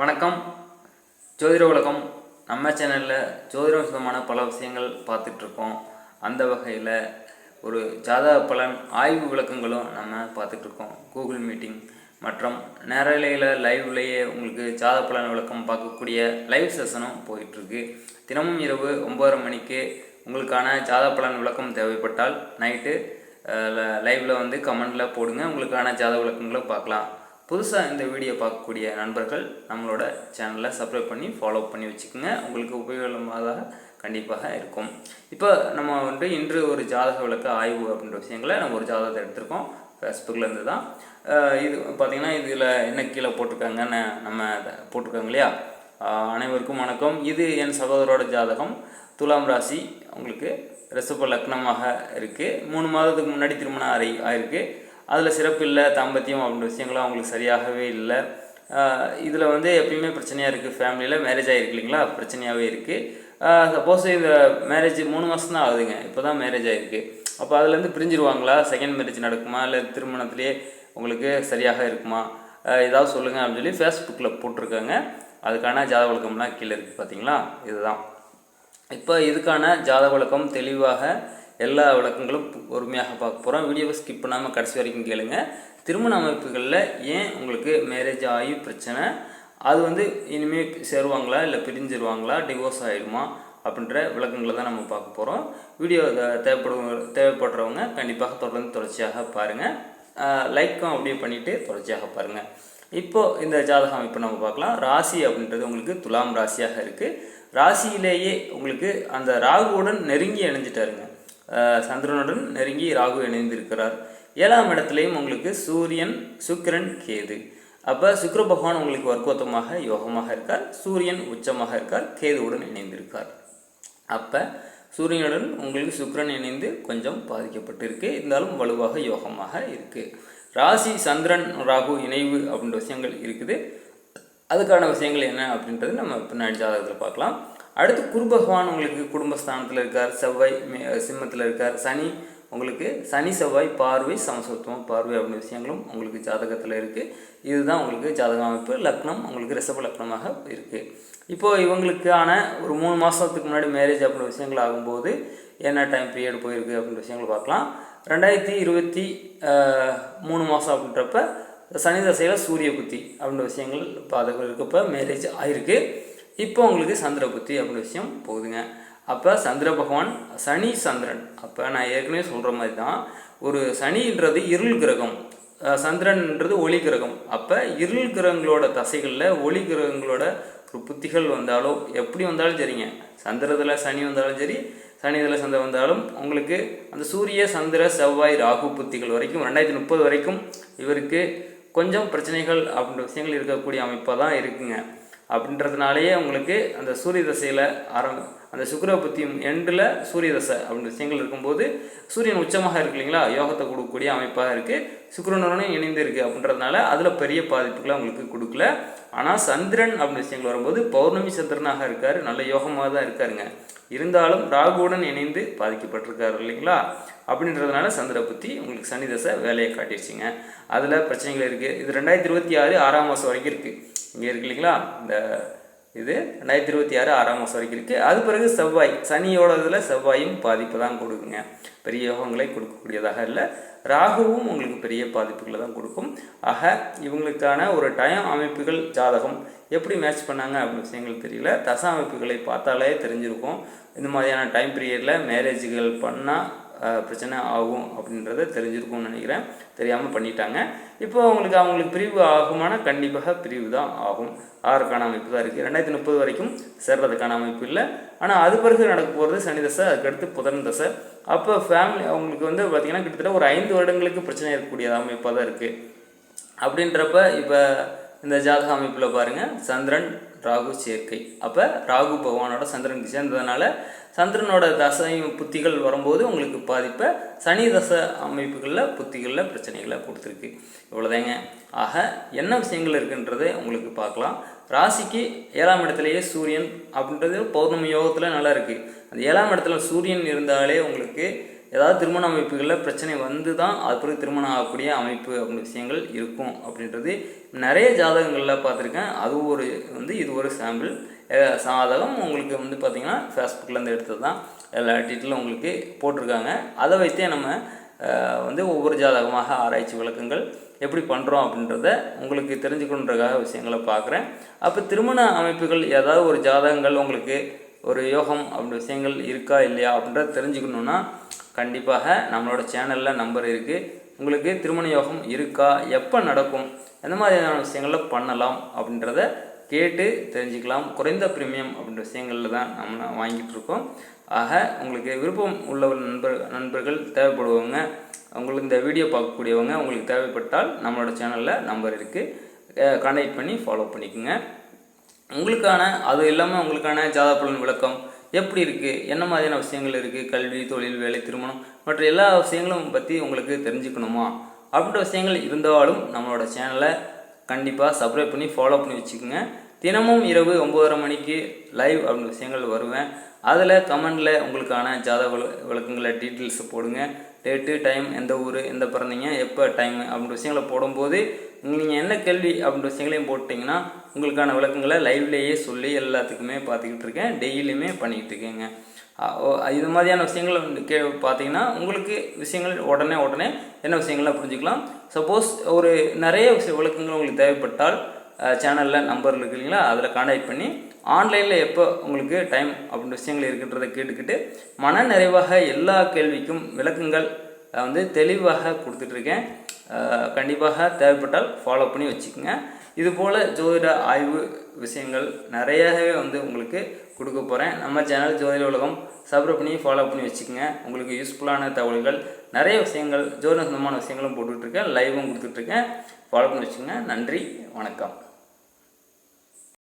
வணக்கம். ஜோதிட உலகம். நம்ம சேனலில் ஜோதிடம் சம்பந்தமான பல விஷயங்கள் பார்த்துட்ருக்கோம் அந்த வகையில் ஒரு ஜாதக பலன் ஆய்வு விளக்கங்களும் நம்ம பார்த்துட்ருக்கோம் கூகுள் மீட்டிங் மற்றும் நேரலையில் லைவ்லேயே உங்களுக்கு ஜாதக பலன் விளக்கம் பார்க்கக்கூடிய லைவ் செஷனும் போயிட்டுருக்கு. தினமும் இரவு ஒம்பதரை மணிக்கு உங்களுக்கான ஜாதக பலன் விளக்கம் தேவைப்பட்டால் நைட்டு லைவில் வந்து கமெண்டில் போடுங்க. உங்களுக்கான ஜாதக விளக்கங்களும் பார்க்கலாம். புதுசாக இந்த வீடியோ பார்க்கக்கூடிய நண்பர்கள் நம்மளோட சேனலை சப்ஸ்கிரைப் பண்ணி ஃபாலோ பண்ணி வச்சுக்கோங்க. உங்களுக்கு உபயோகமாக கண்டிப்பாக இருக்கும். இப்போ நம்ம வந்து இன்று ஒரு ஜாதக விளக்க ஆய்வு அப்படின்ற விஷயங்களை நம்ம ஒரு ஜாதகத்தை எடுத்திருக்கோம். ஃபேஸ்புக்லேருந்து தான். இது பார்த்திங்கன்னா இதில் என்ன கீழே போட்டிருக்காங்கன்னு நம்ம போட்டிருக்காங்க இல்லையா? அனைவருக்கும் வணக்கம். இது என் சகோதரோட ஜாதகம். துலாம் ராசி. உங்களுக்கு ரிசப்ப லக்னமாக இருக்குது மூணு மாதத்துக்கு முன்னாடி திருமணம் ஆகி ஆயிருக்கு. அதில் சிறப்பு இல்லை தாம்பத்தியம் அப்படின்ற விஷயங்கள்லாம் அவங்களுக்கு சரியாகவே இல்லை. இதில் வந்து எப்பயுமே பிரச்சனையாக இருக்குது ஃபேமிலியில் மேரேஜ் ஆகிருக்கு இல்லைங்களா? பிரச்சனையாகவே இருக்குது சப்போஸ் இந்த மேரேஜ் மூணு மாதம் தான் ஆகுதுங்க. இப்போ தான் மேரேஜ் ஆகிருக்கு அப்போ அதுலேருந்து பிரிஞ்சிருவாங்களா? செகண்ட் மேரேஜ் நடக்குமா? இல்லை திருமணத்திலேயே உங்களுக்கு சரியாக இருக்குமா? ஏதாவது சொல்லுங்கள் அப்படின்னு சொல்லி ஃபேஸ்புக்கில் போட்டிருக்காங்க. அதுக்கான ஜாத வழக்கம்லாம் கீழே இருக்குது பார்த்தீங்களா இதுதான். இப்போ இதுக்கான ஜாத வழக்கம் தெளிவாக எல்லா விளக்கங்களும் பொறுமையாக பார்க்க போகிறோம் வீடியோவை ஸ்கிப் பண்ணாமல் கடைசி வரைக்கும் கேளுங்க. திருமண அமைப்புகளில் ஏன் உங்களுக்கு மேரேஜ் ஆகி பிரச்சனை? அது வந்து இனிமேல் சேருவாங்களா இல்லை பிரிஞ்சிருவாங்களா? டிவோர்ஸ் ஆகிடுமா அப்படின்ற விளக்கங்களை தான் நம்ம பார்க்க போகிறோம் வீடியோ தேவைப்படுவங்க தேவைப்படுறவங்க கண்டிப்பாக தொடர்ந்து தொடர்ச்சியாக பாருங்கள் லைக்கும் அப்படியே பண்ணிவிட்டு தொடர்ச்சியாக பாருங்கள் இப்போது இந்த ஜாதக அமைப்பு நம்ம பார்க்கலாம். ராசி அப்படின்றது உங்களுக்கு துலாம் ராசியாக இருக்குது ராசியிலேயே உங்களுக்கு அந்த ராகுவுடன் நெருங்கி இணைஞ்சிட்டாருங்க. சந்திரனுடன் நெருங்கி ராகு இணைந்திருக்கிறார். ஏழாம் இடத்துலையும் உங்களுக்கு சூரியன் சுக்கிரன் கேது. அப்போ சுக்கர பகவான் உங்களுக்கு வர்க்கோத்தமாக யோகமாக இருக்கார். சூரியன் உச்சமாக இருக்கார். கேதுவுடன் இணைந்திருக்கார். அப்போ சூரியனுடன் உங்களுக்கு சுக்கிரன் இணைந்து கொஞ்சம் பாதிக்கப்பட்டிருக்கு. இருந்தாலும் வலுவாக யோகமாக இருக்குது ராசி சந்திரன் ராகு இணைவு அப்படின்ற விஷயங்கள் இருக்குது. அதுக்கான விஷயங்கள் என்ன அப்படின்றது நம்ம பின்னாடி ஜாதகத்தில் பார்க்கலாம். அடுத்து குரு பகவான் உங்களுக்கு குடும்பஸ்தானத்தில் இருக்கார். செவ்வாய் மே- சிம்மத்தில் இருக்கார். சனி உங்களுக்கு சனி செவ்வாய் பார்வை சமசத்துவம் பார்வை அப்படின்ற விஷயங்களும் உங்களுக்கு ஜாதகத்தில் இருக்குது இதுதான் உங்களுக்கு ஜாதக அமைப்பு. லக்னம் உங்களுக்கு ரிசப லக்னமாக இருக்குது இப்போது இவங்களுக்கான ஒரு மூணு மாதத்துக்கு முன்னாடி மேரேஜ் அப்படின்ற விஷயங்கள் ஆகும்போது என்ன டைம் பீரியட் போயிருக்கு அப்படின்ற விஷயங்கள் பார்க்கலாம். ரெண்டாயிரத்தி இருபத்தி மூணு மாதம் அப்படின்றப்ப சனி தசையில் சூரிய புத்தி அப்படின்ற விஷயங்கள் பாதகம் இருக்கப்போ மேரேஜ் ஆயிருக்கு. இப்போ உங்களுக்கு சந்திர புத்தி அப்படின்ற விஷயம் போகுதுங்க. அப்போ சந்திர பகவான் சனி சந்திரன். அப்போ நான் ஏற்கனவே சொல்கிற மாதிரி தான் ஒரு சனின்றது இருள் கிரகம் சந்திரன்ன்றது ஒளி கிரகம். அப்போ இருள் கிரகங்களோட தசைகளில் ஒளி கிரகங்களோட ஒரு புத்திகள் வந்தாலோ எப்படி வந்தாலும் சரிங்க. சந்திரத்தில் சனி வந்தாலும் சரி சனிதில் சந்திரன் வந்தாலும் உங்களுக்கு அந்த சூரிய சந்திர செவ்வாய் ராகு புத்திகள் வரைக்கும் ரெண்டாயிரத்தி முப்பது வரைக்கும் இவருக்கு கொஞ்சம் பிரச்சனைகள் அப்படின்ற விஷயங்கள் இருக்கக்கூடிய அமைப்பாக தான் இருக்குங்க. அப்படின்றதுனாலேயே உங்களுக்கு அந்த சூரிய தசையில் ஆரம்ப அந்த சுக்கிர புத்தியும் எண்டில் சூரிய தசை அப்படின்ற விஷயங்கள் இருக்கும்போது சூரியன் உச்சமாக இருக்கு இல்லைங்களா? யோகத்தை கொடுக்கக்கூடிய அமைப்பாக இருக்குது சுக்கரனுடனும் இணைந்து இருக்குது அப்படின்றதுனால அதில் பெரிய பாதிப்புகளை உங்களுக்கு கொடுக்கல. ஆனால் சந்திரன் அப்படின்ற விஷயங்கள் வரும்போது பௌர்ணமி சந்திரனாக இருக்கார். நல்ல யோகமாக தான் இருக்காருங்க. இருந்தாலும் ராகுவுடன் இணைந்து பாதிக்கப்பட்டிருக்காரு இல்லைங்களா? அப்படின்றதுனால சந்திர புத்தி உங்களுக்கு சனி தசை வேலையை காட்டிடுச்சுங்க அதில் பிரச்சனைகள் இருக்குது இது ரெண்டாயிரத்தி இருபத்தி ஆறு ஆறாம் மாதம் வரைக்கும் இருக்குது இங்கே இருக்கு இல்லைங்களா? இந்த இது ரெண்டாயிரத்தி இருபத்தி ஆறு ஆறாம் மாதம் வரைக்கும் இருக்குது அது பிறகு செவ்வாய் சனியோட இதில் செவ்வாயும் பாதிப்பு தான் கொடுக்குங்க. பெரிய யோகங்களை கொடுக்கக்கூடியதாக இல்லை. ராகுவும் உங்களுக்கு பெரிய பாதிப்புகளை தான் கொடுக்கும். ஆக இவங்களுக்கான ஒரு டைம் அமைப்புகள் ஜாதகம் எப்படி மேட்ச் பண்ணாங்க அப்படின்னு விஷயங்கள் தெரியல. தச அமைப்புகளை பார்த்தாலே தெரிஞ்சிருக்கும். இந்த மாதிரியான டைம் பீரியடில் மேரேஜுகள் பண்ணால் பிரச்சனை ஆகும் அப்படின்றத தெரிஞ்சிருக்கும்னு நினைக்கிறேன். தெரியாமல் பண்ணிட்டாங்க. இப்போ அவங்களுக்கு அவங்களுக்கு பிரிவு ஆகுமானா கண்டிப்பாக பிரிவு தான் ஆகும். ஆறுக்கான அமைப்பு தான் இருக்குது ரெண்டாயிரத்தி முப்பது வரைக்கும் சேர்றதுக்கான அமைப்பு இல்லை. ஆனால் அது பிறகு நடக்க போகிறது சனி தசை அதுக்கடுத்து புதன் தசை. அப்போ ஃபேமிலி அவங்களுக்கு வந்து பார்த்திங்கன்னா கிட்டத்தட்ட ஒரு ஐந்து வருடங்களுக்கு பிரச்சனை இருக்கக்கூடிய அமைப்பாக தான் இருக்குது அப்படின்றப்ப இப்போ இந்த ஜாதக அமைப்பில் பாருங்கள் சந்திரன் ராகு சேர்க்கை. அப்போ ராகு பகவானோட சந்திரனுக்கு சேர்ந்ததுனால சந்திரனோட தசை புத்திகள் வரும்போது உங்களுக்கு பாதிப்பை சனி தசை அமைப்புகளில் புத்திகளில் பிரச்சனைகளை கொடுத்துருக்கு. இவ்வளோதாங்க ஆக என்ன விஷயங்கள் இருக்குன்றதை உங்களுக்கு பார்க்கலாம். ராசிக்கு ஏழாம் இடத்துலையே சூரியன் அப்படின்றது பௌர்ணமி யோகத்தில் நல்லா இருக்குது அந்த ஏழாம் இடத்துல சூரியன் இருந்தாலே உங்களுக்கு ஏதாவது திருமண அமைப்புகளில் பிரச்சனை வந்து தான் அது பிறகு திருமணம் ஆகக்கூடிய அமைப்பு அப்படின்ற விஷயங்கள் இருக்கும் அப்படின்றது. நிறைய ஜாதகங்களில் பார்த்துருக்கேன். அது ஒரு வந்து இது ஒரு சாம்பிள் சாதகம் உங்களுக்கு வந்து பார்த்திங்கன்னா ஃபேஸ்புக்லேருந்து எடுத்தது தான் எல்லா டீட்டெயிலும் உங்களுக்கு போட்டிருக்காங்க. அதை வைத்தே நம்ம வந்து ஒவ்வொரு ஜாதகமாக ஆராய்ச்சி விளக்கங்கள் எப்படி பண்ணுறோம் அப்படின்றத உங்களுக்கு தெரிஞ்சுக்கணுன்றக்காக விஷயங்களை பார்க்குறேன். அப்போ திருமண அமைப்புகள் ஏதாவது ஒரு ஜாதகங்கள் உங்களுக்கு ஒரு யோகம் அப்படின்ற விஷயங்கள் இருக்கா இல்லையா அப்படின்றத தெரிஞ்சுக்கணுன்னா கண்டிப்பாக நம்மளோட சேனலில் நம்பர் இருக்குது உங்களுக்கு திருமண யோகம் இருக்கா? எப்போ நடக்கும்? எந்த மாதிரியான விஷயங்களில் பண்ணலாம் அப்படின்றத கேட்டு தெரிஞ்சுக்கலாம். குறைந்த ப்ரீமியம் அப்படின்ற விஷயங்களில் தான் நம்ம வாங்கிட்டு இருக்கோம். ஆக உங்களுக்கு விருப்பம் உள்ள நண்பர் நண்பர்கள் தேவைப்படுவவங்க உங்களுக்கு இந்த வீடியோ பார்க்கக்கூடியவங்க உங்களுக்கு தேவைப்பட்டால் நம்மளோட சேனலில் நம்பர் இருக்குது கான்டாக்ட் பண்ணி ஃபாலோ பண்ணிக்கோங்க. உங்களுக்கான அது இல்லாமல் உங்களுக்கான ஜாதாப்பலன் பலன் விளக்கம் எப்படி இருக்குது என்ன மாதிரியான விஷயங்கள் இருக்குது கல்வி தொழில் வேலை திருமணம் மற்ற எல்லா விஷயங்களும் பற்றி உங்களுக்கு தெரிஞ்சுக்கணுமா? அப்படின்ற விஷயங்கள் இருந்தாலும் நம்மளோட சேனலை கண்டிப்பாக சப்ஸ்கிரைப் பண்ணி ஃபாலோ பண்ணி வச்சுக்கோங்க. தினமும் இரவு ஒம்பதரை மணிக்கு லைவ் அப்படின்ற விஷயங்கள் வருவேன். அதில் கமெண்டில் உங்களுக்கான ஜாத விள- விளக்கங்களை டீட்டெயில்ஸ் போடுங்க. டேட்டு டைம் எந்த ஊர் எந்த பிறந்தீங்க எப்போ டைம் அப்படின்ற விஷயங்களை போடும்போது நீங்கள் என்ன கேள்வி அப்படின்ற விஷயங்களையும் போட்டிங்கன்னா உங்களுக்கான விளக்கங்களை லைவ்லேயே சொல்லி எல்லாத்துக்குமே பார்த்துக்கிட்டு இருக்கேன். டெய்லியுமே பண்ணிக்கிட்டு இருக்கேங்க. இது மாதிரியான விஷயங்கள் கே பார்த்தீங்கன்னா உங்களுக்கு விஷயங்கள் உடனே உடனே என்ன விஷயங்கள்லாம் புரிஞ்சுக்கலாம். சப்போஸ் ஒரு நிறைய விஷய விளக்கங்கள் உங்களுக்கு தேவைப்பட்டால் சேனலில் நம்பர் இருக்கு இல்லைங்களா? அதில் கான்டாக்ட் பண்ணி ஆன்லைனில் எப்போ உங்களுக்கு டைம் அப்படின்ற விஷயங்கள் இருக்கின்றதை கேட்டுக்கிட்டு மன நிறைவாக எல்லா கேள்விக்கும் விளக்கங்கள் வந்து தெளிவாக கொடுத்துட்ருக்கேன். கண்டிப்பாக தேவைப்பட்டால் ஃபாலோ பண்ணி வச்சுக்கோங்க. இது போல் ஜோதிட ஆய்வு விஷயங்கள் நிறையவே வந்து உங்களுக்கு கொடுக்க போகிறேன் நம்ம சேனல் ஜோதிட உலகம் சப்ஸ்கிரைப் பண்ணி ஃபாலோ பண்ணி வச்சுக்கோங்க. உங்களுக்கு யூஸ்ஃபுல்லான தகவல்கள் நிறைய விஷயங்கள் ஜோதிட சம்பந்தமான விஷயங்களும் போட்டுட்ருக்கேன். லைவும் கொடுத்துட்ருக்கேன். ஃபாலோ பண்ணி வச்சுக்கோங்க. நன்றி. வணக்கம்.